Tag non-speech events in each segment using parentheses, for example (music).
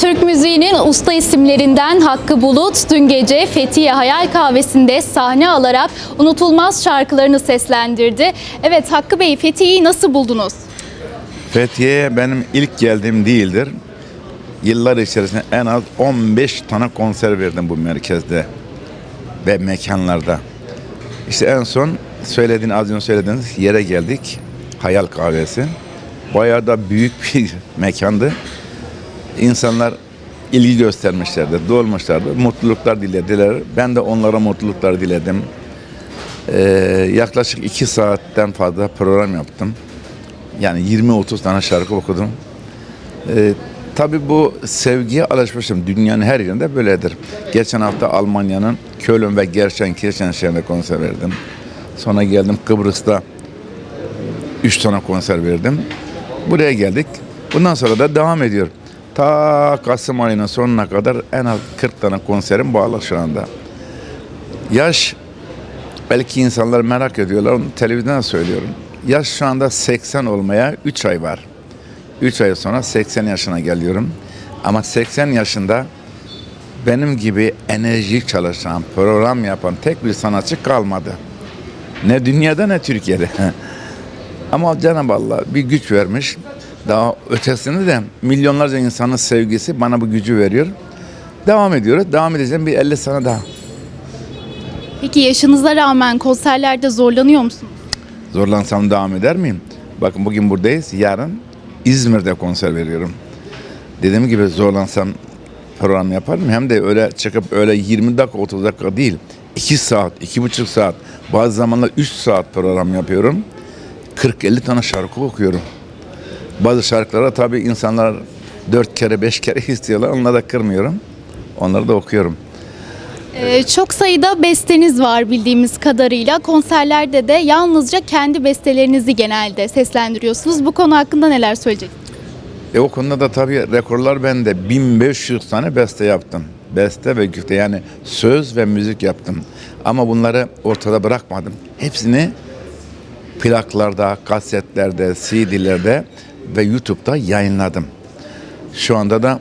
Türk müziğinin usta isimlerinden Hakkı Bulut dün gece Fethiye Hayal Kahvesi'nde sahne alarak unutulmaz şarkılarını seslendirdi. Evet Hakkı Bey Fethiye'yi nasıl buldunuz? Fethiye'ye benim ilk geldiğim değildir. Yıllar içerisinde en az 15 tane konser verdim bu merkezde ve mekanlarda. İşte en son söylediğin az önce söylediğiniz yere geldik. Hayal Kahvesi. Bayağı da büyük bir (laughs) mekandı. İnsanlar ilgi göstermişlerdi, dolmuşlardı, mutluluklar dilediler. Ben de onlara mutluluklar diledim. Ee, yaklaşık iki saatten fazla program yaptım. Yani 20-30 tane şarkı okudum. Ee, tabii bu sevgiye alışmışım. Dünyanın her yerinde böyledir. Geçen hafta Almanya'nın Köln ve Gerschenkirchen şehrinde konser verdim. Sonra geldim Kıbrıs'ta 3 tane konser verdim. Buraya geldik. Bundan sonra da devam ediyor. Ta Kasım ayının sonuna kadar en az 40 tane konserim bağlı şu anda. Yaş belki insanlar merak ediyorlar. Onu televizyonda söylüyorum. Yaş şu anda 80 olmaya 3 ay var. 3 ay sonra 80 yaşına geliyorum. Ama 80 yaşında benim gibi enerjik çalışan, program yapan tek bir sanatçı kalmadı. Ne dünyada ne Türkiye'de. (laughs) Ama Cenab-ı Allah bir güç vermiş. Daha ötesini de milyonlarca insanın sevgisi bana bu gücü veriyor. Devam ediyoruz. Devam edeceğim bir 50 sene daha. Peki yaşınıza rağmen konserlerde zorlanıyor musunuz? Zorlansam devam eder miyim? Bakın bugün buradayız. Yarın İzmir'de konser veriyorum. Dediğim gibi zorlansam program yaparım. Hem de öyle çıkıp öyle 20 dakika 30 dakika değil. 2 saat, 2,5 saat. Bazı zamanlar 3 saat program yapıyorum. 40-50 tane şarkı okuyorum. Bazı şarkılara tabii insanlar 4 kere 5 kere istiyorlar. Onları da kırmıyorum. Onları da okuyorum. Ee, çok sayıda besteniz var bildiğimiz kadarıyla. Konserlerde de yalnızca kendi bestelerinizi genelde seslendiriyorsunuz. Bu konu hakkında neler söyleyeceksiniz? E o konuda da tabii rekorlar bende. 1500 tane beste yaptım. Beste ve güfte yani söz ve müzik yaptım. Ama bunları ortada bırakmadım. Hepsini plaklarda, kasetlerde, CD'lerde ve YouTube'da yayınladım. Şu anda da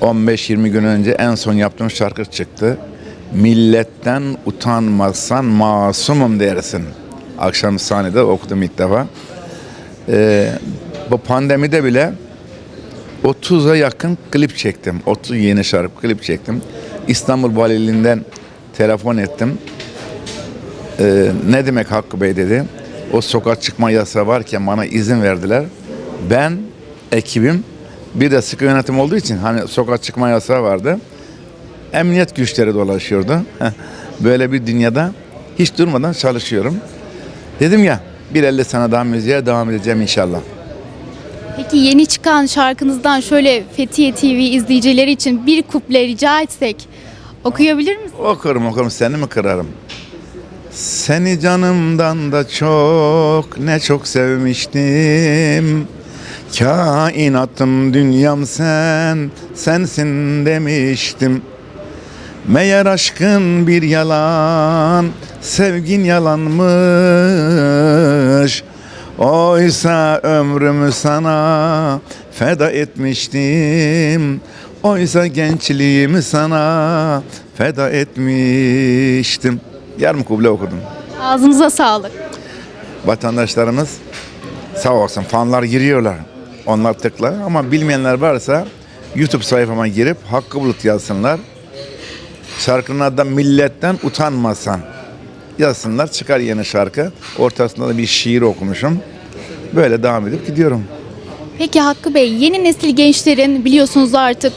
15-20 gün önce en son yaptığım şarkı çıktı. Milletten utanmazsan masumum dersin. Akşam sahnede okudum ilk defa. Ee, bu pandemide bile 30'a yakın klip çektim. 30 yeni şarkı klip çektim. İstanbul Valiliğinden telefon ettim. Ee, ne demek Hakkı Bey dedi. O sokağa çıkma yasağı varken bana izin verdiler. Ben, ekibim bir de sıkı yönetim olduğu için hani sokağa çıkma yasağı vardı. Emniyet güçleri dolaşıyordu. Böyle bir dünyada hiç durmadan çalışıyorum. Dedim ya bir 50 sene daha müziğe devam edeceğim inşallah. Peki yeni çıkan şarkınızdan şöyle Fethiye TV izleyicileri için bir kuple rica etsek okuyabilir misiniz? Okurum okurum seni mi kırarım? Seni canımdan da çok ne çok sevmiştim. Kainatım dünyam sen sensin demiştim. Meğer aşkın bir yalan, sevgin yalanmış. Oysa ömrümü sana feda etmiştim. Oysa gençliğimi sana feda etmiştim. Yarım kuble okudum. Ağzınıza sağlık. Vatandaşlarımız sağ olsun fanlar giriyorlar. Onlar tıklar ama bilmeyenler varsa YouTube sayfama girip Hakkı Bulut yazsınlar. Şarkının adı da Milletten Utanmasan. Yazsınlar çıkar yeni şarkı. Ortasında da bir şiir okumuşum. Böyle devam edip gidiyorum. Peki Hakkı Bey, yeni nesil gençlerin biliyorsunuz artık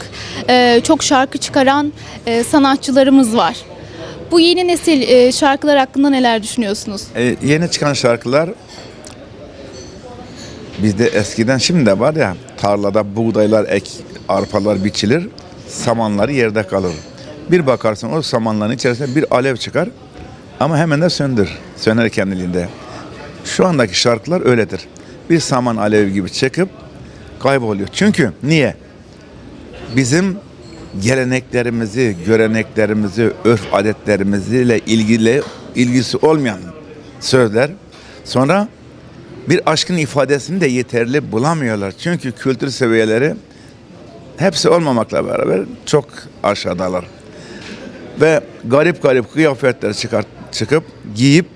e, çok şarkı çıkaran e, sanatçılarımız var. Bu yeni nesil e, şarkılar hakkında neler düşünüyorsunuz? E, yeni çıkan şarkılar bizde eskiden şimdi de var ya tarlada buğdaylar ek arpalar biçilir samanları yerde kalır. Bir bakarsın o samanların içerisinde bir alev çıkar ama hemen de söndür. Söner kendiliğinde. Şu andaki şarkılar öyledir. Bir saman alevi gibi çıkıp kayboluyor. Çünkü niye? Bizim geleneklerimizi, göreneklerimizi, örf adetlerimizle ilgili ilgisi olmayan sözler sonra bir aşkın ifadesini de yeterli bulamıyorlar. Çünkü kültür seviyeleri hepsi olmamakla beraber çok aşağıdalar. Ve garip garip kıyafetler çıkart, çıkıp giyip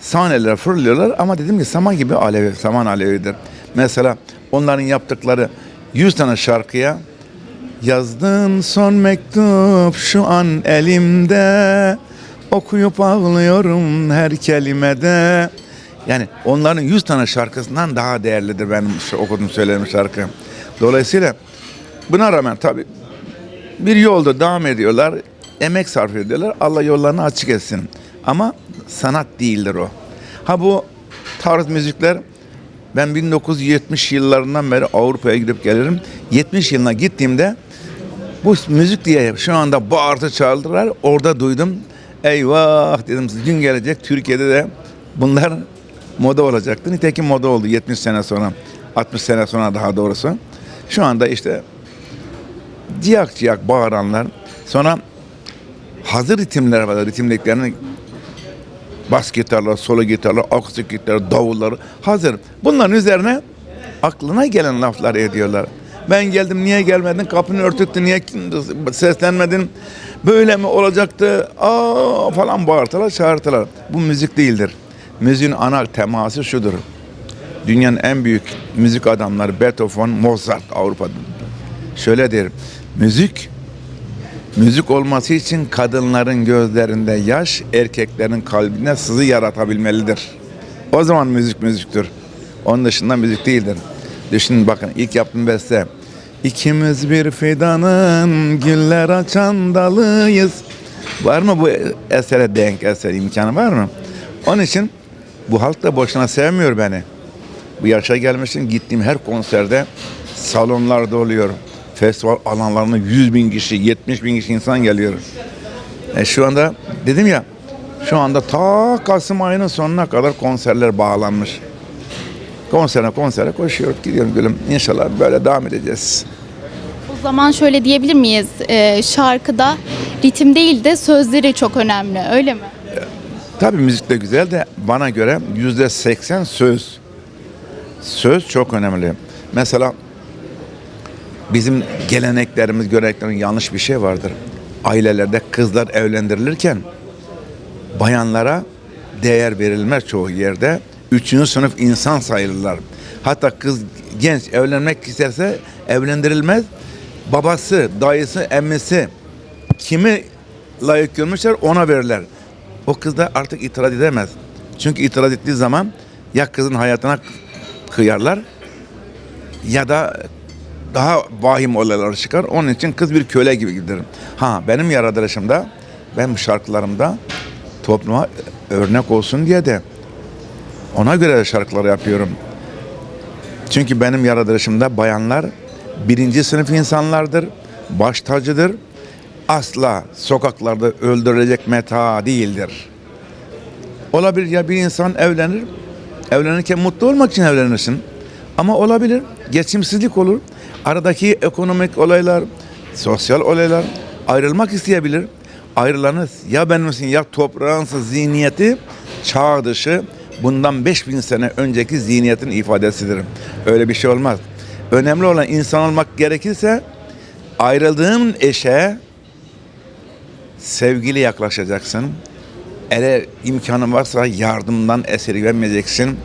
sahnelere fırlıyorlar ama dedim ki saman gibi alevi, saman alevidir. Mesela onların yaptıkları 100 tane şarkıya Yazdığın son mektup şu an elimde Okuyup ağlıyorum her kelimede Yani onların 100 tane şarkısından daha değerlidir benim okuduğum söylediğim şarkı. Dolayısıyla buna rağmen tabii bir yolda devam ediyorlar. Emek sarf ediyorlar. Allah yollarını açık etsin. Ama sanat değildir o. Ha bu tarz müzikler ben 1970 yıllarından beri Avrupa'ya gidip gelirim. 70 yılına gittiğimde bu müzik diye şu anda bağırtı çağırdılar. Orada duydum. Eyvah dedim gün gelecek Türkiye'de de bunlar moda olacaktı. Nitekim moda oldu 70 sene sonra. 60 sene sonra daha doğrusu. Şu anda işte ciyak ciyak bağıranlar. Sonra hazır ritimler var. Ritimliklerini bas gitarlar, solo gitarlar, akustik gitarlar, davullar hazır. Bunların üzerine aklına gelen laflar ediyorlar. Ben geldim niye gelmedin? Kapını örtüktü niye seslenmedin? Böyle mi olacaktı? Aa falan bağırtılar, çağırtılar. Bu müzik değildir. Müziğin ana teması şudur. Dünyanın en büyük müzik adamları Beethoven, Mozart Avrupa'da. Şöyle der. Müzik Müzik olması için kadınların gözlerinde yaş, erkeklerin kalbine sızı yaratabilmelidir. O zaman müzik müziktür. Onun dışında müzik değildir. Düşünün bakın ilk yaptığım beste. İkimiz bir fidanın güller açan dalıyız. Var mı bu esere denk eser imkanı var mı? Onun için bu halk da boşuna sevmiyor beni. Bu yaşa gelmişim gittiğim her konserde salonlar doluyor. Festival alanlarına 100 bin kişi, 70 bin kişi insan geliyor. E şu anda dedim ya şu anda ta Kasım ayının sonuna kadar konserler bağlanmış. Konsere konsere koşuyoruz gidiyorum gülüm. İnşallah böyle devam edeceğiz. O zaman şöyle diyebilir miyiz? Ee, şarkıda ritim değil de sözleri çok önemli öyle mi? Tabii müzik de güzel de bana göre yüzde seksen söz. Söz çok önemli. Mesela bizim geleneklerimiz, göreneklerimiz yanlış bir şey vardır. Ailelerde kızlar evlendirilirken bayanlara değer verilmez çoğu yerde. Üçüncü sınıf insan sayılırlar. Hatta kız genç evlenmek isterse evlendirilmez. Babası, dayısı, emmisi kimi layık görmüşler ona verirler. O kız da artık itiraz edemez. Çünkü itiraz ettiği zaman ya kızın hayatına kıyarlar ya da daha vahim olaylar çıkar. Onun için kız bir köle gibi giderim. Ha benim yaratılışımda, benim şarkılarımda topluma örnek olsun diye de ona göre şarkılar yapıyorum. Çünkü benim yaratılışımda bayanlar birinci sınıf insanlardır, baş tacıdır. Asla sokaklarda öldürülecek meta değildir. Olabilir ya bir insan evlenir, evlenirken mutlu olmak için evlenirsin. Ama olabilir, geçimsizlik olur. Aradaki ekonomik olaylar, sosyal olaylar ayrılmak isteyebilir. Ayrılanız ya benimsin ya toprağınsa zihniyeti çağ dışı bundan 5000 sene önceki zihniyetin ifadesidir. Öyle bir şey olmaz. Önemli olan insan olmak gerekirse ayrıldığın eşe sevgili yaklaşacaksın. Eğer imkanın varsa yardımdan esirgemeyeceksin.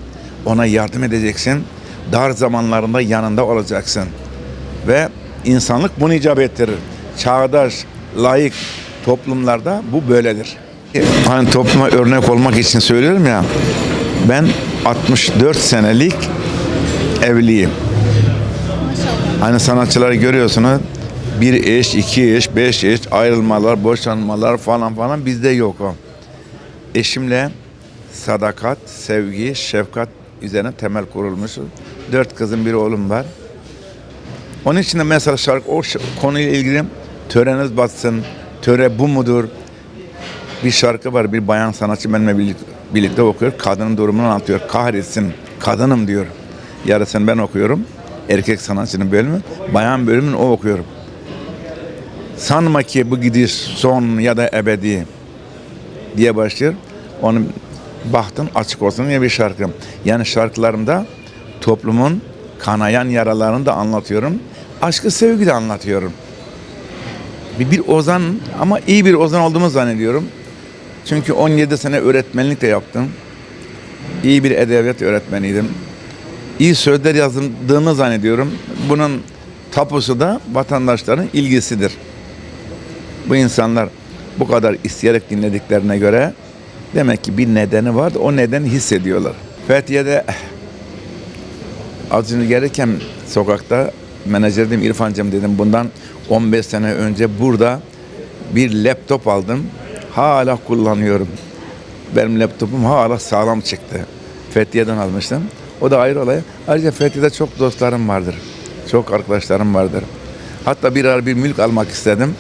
Ona yardım edeceksin. Dar zamanlarında yanında olacaksın. Ve insanlık bunu icap ettirir. Çağdaş, layık toplumlarda bu böyledir. Hani topluma örnek olmak için söylüyorum ya. Ben 64 senelik evliyim. Hani sanatçıları görüyorsunuz. Bir eş, iki eş, beş eş, ayrılmalar, boşanmalar falan falan bizde yok o. Eşimle sadakat, sevgi, şefkat üzerine temel kurulmuş. Dört kızım, bir oğlum var. Onun için de mesela şarkı o konuyla ilgili töreniz batsın, töre bu mudur? Bir şarkı var, bir bayan sanatçı benimle birlikte, okuyor. Kadının durumunu anlatıyor. Kahretsin, kadınım diyor. Yarısını ben okuyorum. Erkek sanatçının bölümü. Bayan bölümünü o okuyorum. Sanma ki bu gidiş son ya da ebedi diye başlıyor. Onun bahtın açık olsun diye bir şarkı. Yani şarkılarımda toplumun kanayan yaralarını da anlatıyorum. aşkı sevgi de anlatıyorum. Bir, bir ozan ama iyi bir ozan olduğumu zannediyorum. Çünkü 17 sene öğretmenlik de yaptım. İyi bir edebiyat öğretmeniydim. İyi sözler yazıldığını zannediyorum. Bunun tapusu da vatandaşların ilgisidir. Bu insanlar bu kadar isteyerek dinlediklerine göre demek ki bir nedeni var. O nedeni hissediyorlar. Fethiye'de az önce gelirken sokakta menajer dedim İrfan'cığım dedim bundan 15 sene önce burada bir laptop aldım. Hala kullanıyorum. Benim laptopum hala sağlam çıktı. Fethiye'den almıştım. O da ayrı olay. Ayrıca Fethiye'de çok dostlarım vardır. Çok arkadaşlarım vardır. Hatta bir ara bir mülk almak istedim.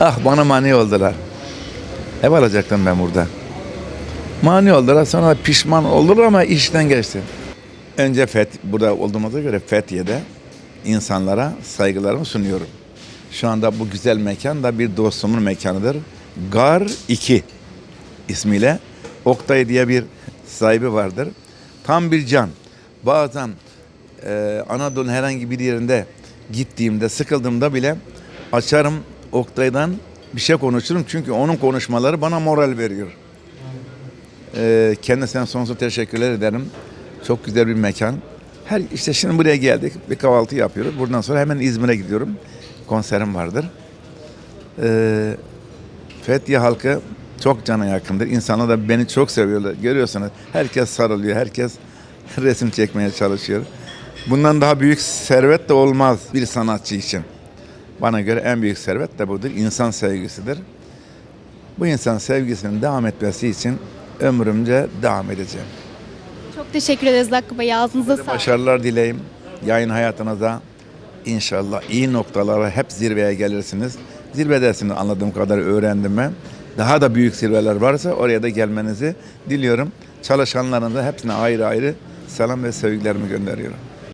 Ah bana mani oldular. Ev alacaktım ben burada. Mani oldular sonra pişman oldular ama işten geçti. Önce Feth burada olduğumuza göre Fethiye'de insanlara saygılarımı sunuyorum. Şu anda bu güzel mekan da bir dostumun mekanıdır. Gar 2 ismiyle Oktay diye bir sahibi vardır. Tam bir can. Bazen e, Anadolu'nun herhangi bir yerinde gittiğimde, sıkıldığımda bile açarım Oktay'dan bir şey konuşurum. Çünkü onun konuşmaları bana moral veriyor. E, kendisine sonsuz teşekkürler ederim. Çok güzel bir mekan. Her işte şimdi buraya geldik. Bir kahvaltı yapıyoruz. Buradan sonra hemen İzmir'e gidiyorum. Konserim vardır. E, Fethiye halkı çok cana yakındır. İnsanlar da beni çok seviyorlar. Görüyorsunuz herkes sarılıyor. Herkes (laughs) resim çekmeye çalışıyor. Bundan daha büyük servet de olmaz bir sanatçı için. Bana göre en büyük servet de budur. İnsan sevgisidir. Bu insan sevgisinin devam etmesi için ömrümce devam edeceğim. Çok teşekkür ederiz Hakkı Bey. Ağzınıza sağlık. Başarılar dileyim. Yayın hayatınıza inşallah iyi noktalara hep zirveye gelirsiniz. Zirvedesiniz anladığım kadar öğrendim ben. Daha da büyük zirveler varsa oraya da gelmenizi diliyorum. Çalışanların da hepsine ayrı ayrı selam ve sevgilerimi gönderiyorum.